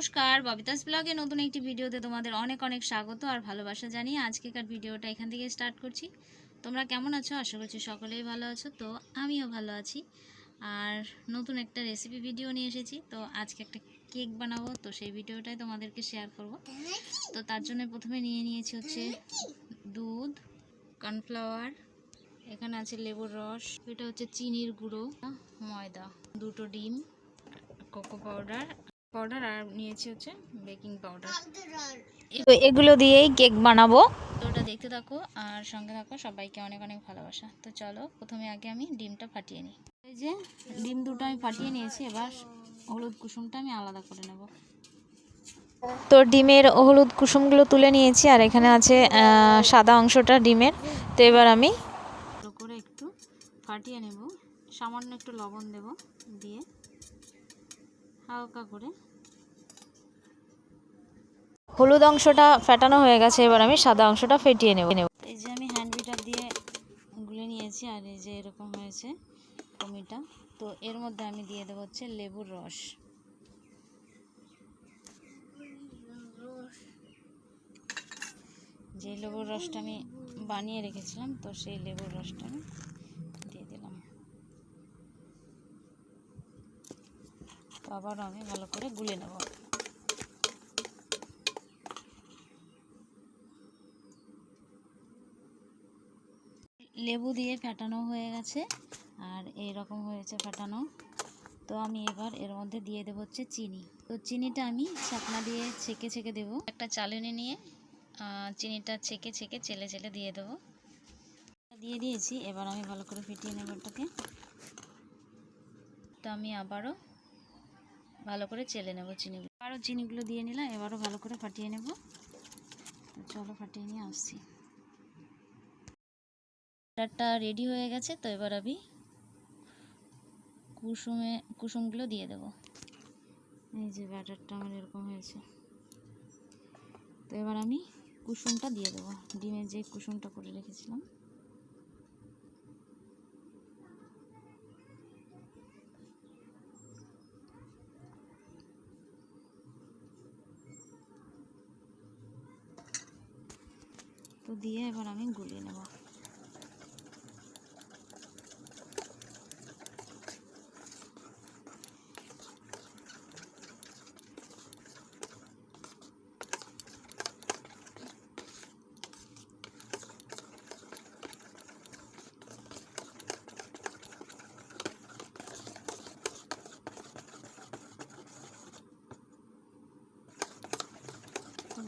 নমস্কার, ববিতাস ব্লগে নতুন একটি ভিডিওতে তোমাদের অনেক অনেক স্বাগত আর ভালোবাসা জানিয়ে আজকেকার ভিডিওটা এখান থেকে স্টার্ট করছি। তোমরা কেমন আছো? আশা করছি সকলেই ভালো আছো। তো আমিও ভালো আছি। আর নতুন একটা রেসিপি ভিডিও নিয়ে এসেছি। তো আজকে একটা কেক বানাবো। তো সেই ভিডিওটাই তোমাদেরকে শেয়ার করব। তো তার জন্য প্রথমে নিয়ে নিয়েছি হচ্ছে দুধ কর্নফ্লাওয়ার এখানে আছে লেবুর রস, এটা হচ্ছে চিনির গুঁড়ো, ময়দা, দুটো ডিম কোকো পাউডার পাউডার আর নিয়েছি হচ্ছে বেকিং পাউডার তো এগুলো দিয়েই কেক বানাবো। তো ওটা দেখতে থাকো আর সঙ্গে থাকো সবাইকে অনেক অনেক ভালোবাসা। তো চলো প্রথমে আগে আমি ডিমটা ফাটিয়ে নিই। এই যে ডিম দুটো আমি ফাটিয়ে নিয়েছি এবার হলুদ কুসুমটা আমি আলাদা করে নেব। তো ডিমের হলুদ কুসুমগুলো তুলে নিয়েছি আর এখানে আছে সাদা অংশটা ডিমের। তো এবার আমি করে একটু ফাটিয়ে নেব। সামান্য একটু লবণ দেব দিয়ে। হালকা করে। হলুদ অংশটা ফেটানো হয়ে গেছে এবার আমি সাদা অংশটা ফেটিয়ে নেব। এই যে আমি হ্যান্ড বিটার দিয়ে গুলে নিয়েছি আর এই যে এরকম হয়েছে কমিটা তো এর মধ্যে আমি দিয়ে দেবো হচ্ছে লেবুর রস। যে লেবুর রসটা আমি বানিয়ে রেখেছিলাম তো সেই লেবুর রসটা আমি দিয়ে দিলাম তো আবারও আমি ভালো করে গুলে নেব। লেবু দিয়ে ফেটানো হয়ে গেছে, আর এই রকম হয়েছে ফেটানো। তো আমি এবার এর মধ্যে দিয়ে দেবো হচ্ছে চিনি। তো চিনিটা আমি ছাকনা দিয়ে ছেঁকে ছেঁকে দেবো। একটা চালনি নিয়ে চিনিটা ছেঁকে ছেঁকে চেলে চেলে দিয়ে দেবো। দিয়ে দিয়েছি, এবার আমি ভালো করে ফিটিয়ে নেব ওটাকে। তো আমি আবারও ভালো করে চেলে নেব চিনিগুলো। আবারও চিনিগুলো দিয়ে নিলাম, এবারও ভালো করে ফাটিয়ে নেব। চলো ফাটিয়ে নিয়ে আসছি। ব্যাটারটা রেডি হয়ে গেছে, তো এবার আমি কুসুমে, কুসুমগুলো দিয়ে দেব। এই যে ব্যাটারটা আমার এরকম হয়েছে। তো এবার আমি কুসুমটা দিয়ে দেবো। ডিমের যে কুসুমটা করে রেখেছিলাম। তো দিয়ে এবার আমি গুলিয়ে নেব।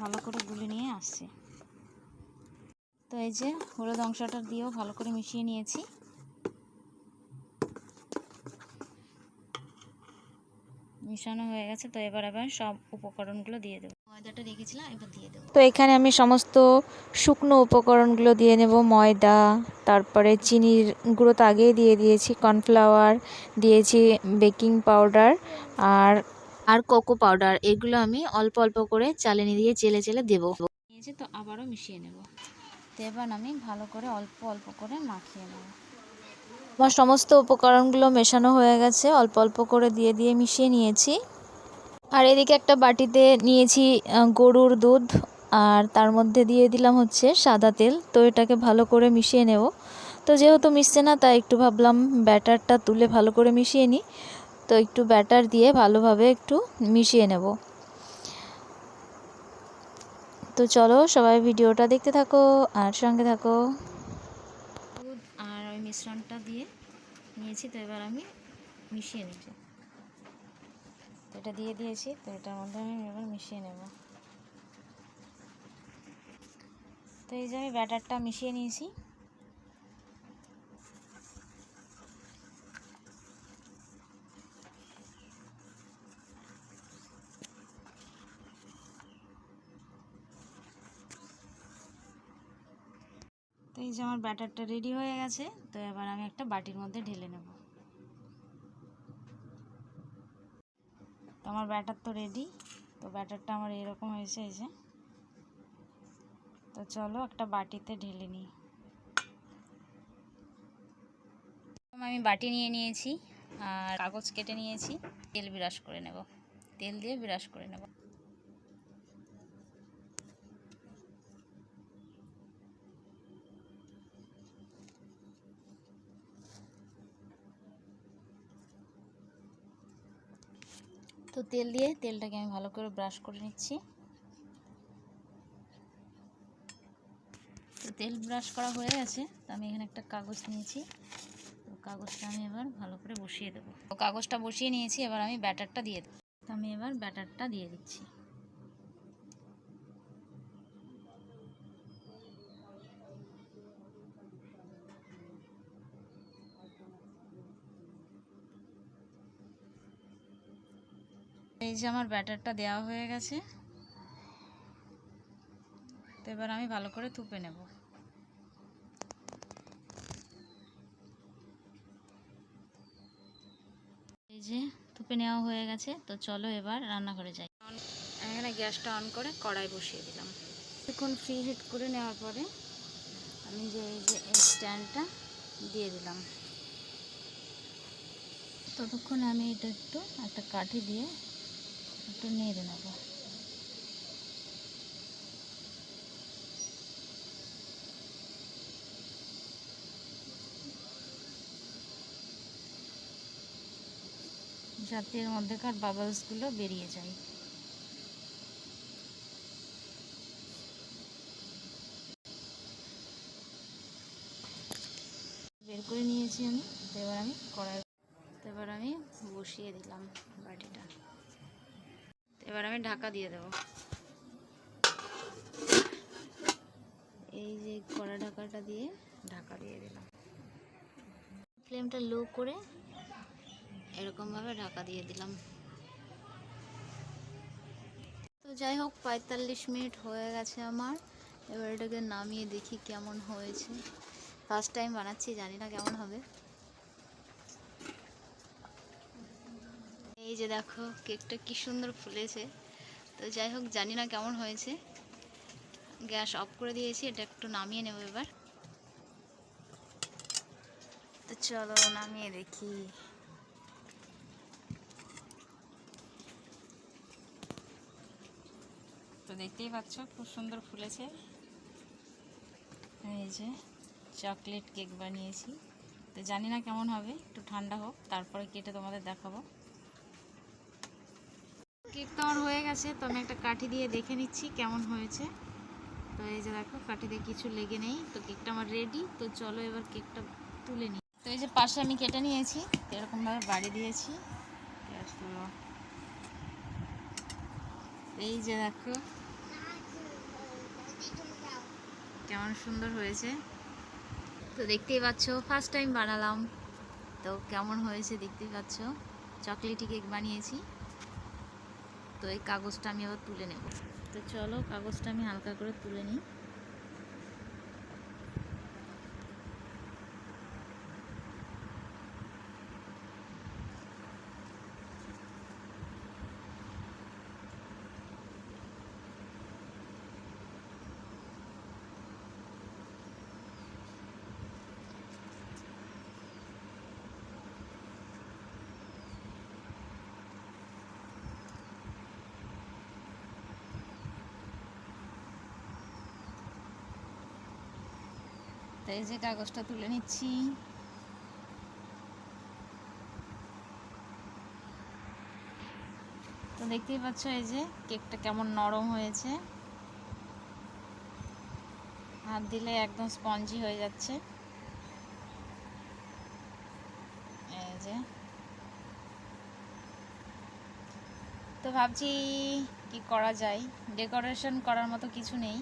ভালো করে গুলে নিয়ে আসছি। তো এই যে হলুদ অংশটা দিয়েও ভালো করে মিশিয়ে নিয়েছি। মিশানো হয়ে গেছে তো এবার আবার সব উপকরণগুলো দিয়ে দেবো। ময়দাটা রেখেছিলাম এবার দিয়ে দেবো। তো এখানে আমি সমস্ত শুকনো উপকরণগুলো দিয়ে নেব ময়দা তারপরে চিনির গুঁড়ো তো আগেই দিয়ে দিয়েছি কর্নফ্লাওয়ার দিয়েছি বেকিং পাউডার আর আর কোকো পাউডার এগুলো আমি অল্প অল্প করে চালেনি দিয়ে চেলে চেলে দেবো। নিয়েছি তো আবারও মিশিয়ে নেব। এবার আমি ভালো করে অল্প অল্প করে মাখিয়ে নেব। আমার সমস্ত উপকরণগুলো মেশানো হয়ে গেছে। অল্প অল্প করে দিয়ে দিয়ে মিশিয়ে নিয়েছি। আর এদিকে একটা বাটিতে নিয়েছি গরুর দুধ। আর তার মধ্যে দিয়ে দিলাম হচ্ছে সাদা তেল। তো এটাকে ভালো করে মিশিয়ে নেব। তো যেহেতু মিশছে না, তাই একটু ভাবলাম ব্যাটারটা তুলে ভালো করে মিশিয়ে নিই। তো একটু ব্যাটার দিয়ে ভালোভাবে একটু মিশিয়ে নেব। তো চলো সবাই ভিডিওটা দেখতে থাকো আর সঙ্গে থাকো। দুধ আর ওই মিশ্রণটা দিয়ে নিয়েছি, তো এবার আমি মিশিয়ে নিচ্ছি। তো এটা দিয়ে দিয়েছি, তো এটার মধ্যে আমি এবার মিশিয়ে নেব। তো এই যে আমি ব্যাটারটা মিশিয়ে নিয়েছি। যে আমার ব্যাটারটা রেডি হয়ে গেছে, তো এবার আমি একটা বাটির মধ্যে ঢেলে নেব। তো আমার ব্যাটার তো রেডি, তো ব্যাটারটা আমার এরকম হয়েছে, এই যে। তো চলো একটা বাটিতে ঢেলে নিই। আমি বাটি নিয়ে নিয়েছি, আর কাগজ কেটে নিয়েছি, তেল ব্রাশ করে নেব। তেল দিয়ে ব্রাশ করে নেব। তো তেল দিয়ে তেলটাকে আমি ভালো করে ব্রাশ করে নিচ্ছি। তো তেল ব্রাশ করা হয়ে গেছে, তো আমি এখানে একটা কাগজ নিয়েছি। তো কাগজটা আমি এবার ভালো করে বসিয়ে দেবো। তো কাগজটা বসিয়ে নিয়েছি, এবার আমি ব্যাটারটা দিয়ে দেবো। তো আমি এবার ব্যাটারটা দিয়ে দিচ্ছি। এই যে আমার ব্যাটারটা দেওয়া হয়ে গেছে। তো এবার আমি ভালো করে থুপে নেব। এই যে থুপে নেওয়া হয়ে গেছে তো চলো এবার রান্নাঘরে যাই। আমি এখানে গ্যাসটা অন করে কড়াই বসিয়ে দিলাম। এখন ফ্রি হিট করে নেওয়ার পরে আমি যে এই যে এই স্ট্যান্ডটা দিয়ে দিলাম। ততক্ষণ আমি এটা একটু একটা কাঠি দিয়ে একটু নেড়ে নেব। যাতে এর মধ্যেকার বাবলসগুলো বেরিয়ে যায়। বের করে নিয়েছি আমি, এবার আমি কড়াই এবার আমি বসিয়ে দিলাম বাটিটা। এবার আমি ঢাকা দিয়ে দেবো। এই যে কড়া ঢাকাটা দিয়ে ঢাকা দিয়ে দিলাম। ফ্লেমটা লো করে এরকমভাবে ঢাকা দিয়ে দিলাম। তো যাই হোক, পঁয়তাল্লিশ মিনিট হয়ে গেছে আমার। এবার এটাকে নামিয়ে দেখি কেমন হয়েছে। ফার্স্ট টাইম বানাচ্ছি, জানি না কেমন হবে। এই যে দেখো, কেকটা কি সুন্দর ফুলেছে। তো যাই হোক, জানি না কেমন হয়েছে। গ্যাস অফ করে দিয়েছি, এটা একটু নামিয়ে নেব এবার। তো চলো, নামিয়ে দেখি। তো দেখতেই পাচ্ছ, খুব সুন্দর ফুলেছে। এই যে, চকলেট কেক বানিয়েছি। তো জানি না কেমন হবে, একটু ঠান্ডা হোক, তারপরে কেটে তোমাদের দেখাবো। কেক তো আমার হয়ে গেছে, তো আমি একটা কাঠি দিয়ে দেখে নিচ্ছি কেমন হয়েছে। তো এই যে দেখো কাঠিতে কিছু লেগে নেই, তো কেকটা আমার রেডি তো চলো এবার কেকটা তুলে নিই। তো এই যে পাশে আমি কেটে নিয়েছি, এরকমভাবে বাড়ি দিয়েছি। এই যে দেখো, কেমন সুন্দর হয়েছে। তো দেখতেই পাচ্ছ ফার্স্ট টাইম বানালাম। তো কেমন হয়েছে দেখতেই পাচ্ছ। চকলেটি কেক বানিয়েছি। তো এই কাগজটা আমি আবার তুলে নেব। তো চলো কাগজটা আমি হালকা করে তুলে নিই। এই যে কাগজটা তুলে নিচ্ছি। তো দেখতেই পাচ্ছ এই যে কেকটা কেমন নরম হয়েছে। হাত দিলে একদম স্পঞ্জি হয়ে যাচ্ছে। এই যে। তো ভাবছি কি করা যায়? ডেকোরেশন করার মতো কিছু নেই।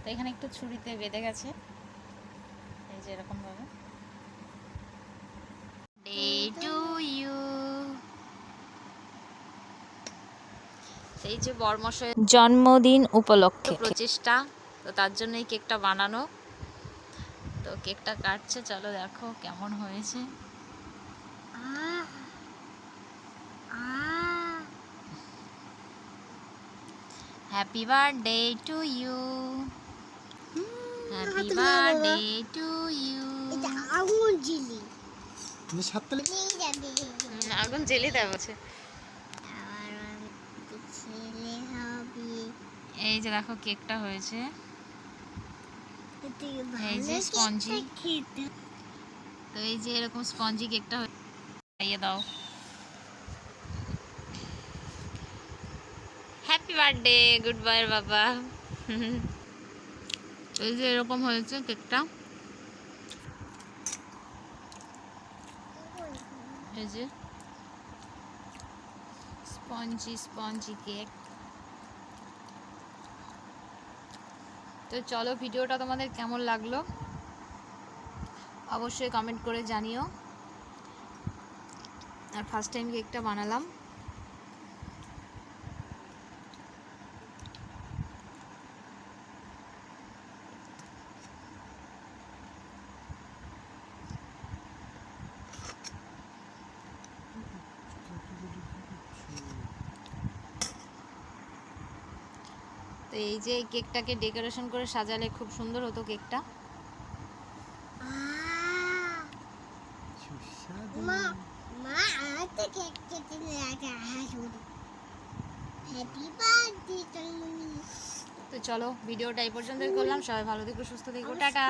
তো এখানে একটু ছুরিতে বেঁধে গেছে। যে এরকম ভাবে। ডে টু ইউ এই যে বর্মশয় জন্মদিন উপলক্ষে। প্রচেষ্টা তো তার জন্য এই কেকটা বানানো। তো কেকটা কাটছে চলো দেখো কেমন হয়েছে। Happy birthday to you happy birthday to you Jili তুমি সাততালি আগুন জেলে দেওয়া আছে। এই যে দেখো কেকটা হয়েছে। এই যে তো এই যে এরকম স্পঞ্জি কেকটা খাইয়ে দাও। হ্যাপি বার্থডে গুড বাই বাবা। এই যে এরকম হয়েছে কেকটা। এই যে স্পঞ্জি স্পঞ্জি কেক। তো চলো ভিডিওটা তোমাদের কেমন লাগল? অবশ্যই কমেন্ট করে জানিও। আর ফার্স্ট টাইম কেকটা বানালাম। তো এই যে এই কেকটাকে ডেকোরেশন করে সাজালে খুব সুন্দর হতো কেকটা। তো চলো ভিডিওটা এই পর্যন্তই করলাম। সবাই ভালো থেকো সুস্থ থেকো টাটা।